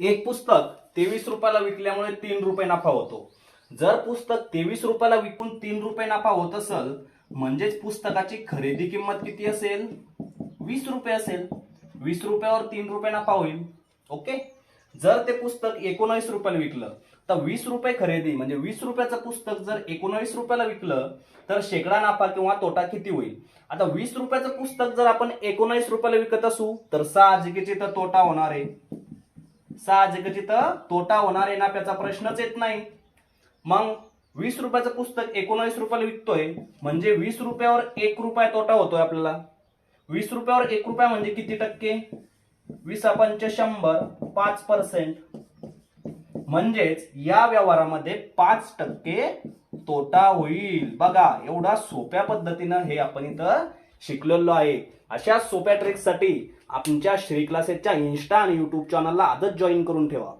एक पुस्तक तेवीस रुपयाला विकल्यामुळे तीन रुपये नफा होतो. जर पुस्तक तेवीस रुपयाला विकून तीन रुपये नफा होत असेल म्हणजेच पुस्तकाची खरेदी किंमत किती असेल? वीस रुपये असेल. वीस रुपयावर तीन रुपये नफा होईल. ओके? जर ते पुस्तक एकोणावीस रुपयाला विकलं तर वीस रुपये खरेदी म्हणजे वीस रुपयाचं पुस्तक जर एकोणावीस रुपयाला विकलं तर शेकडा नफा किंवा तोटा किती होईल? आता वीस रुपयाचं पुस्तक जर आपण एकोणावीस रुपयाला विकत असू तर साहजिकेची तर तोटा होणार आहे. साहजिकच तिथं तोटा होणार आहे नफ्याचा प्रश्नच येत नाही. मग वीस रुपयाचं पुस्तक एकोणावीस रुपयाला विकतोय म्हणजे वीस रुपयावर एक रुपया तोटा होतोय आपल्याला. वीस रुपयावर एक रुपया म्हणजे किती टक्के? वीस पंच शंभर पाच पर्सेंट म्हणजेच या व्यवहारामध्ये पाच टक्के तोटा होईल. बघा एवढा सोप्या पद्धतीनं हे आपण इथं शिकलेलो आहे. अशा सोप्या ट्रिक्ससाठी आमच्या श्री क्लासेसच्या इन्स्टा आणि युट्यूब चॅनलला आजच जॉईन करून ठेवा.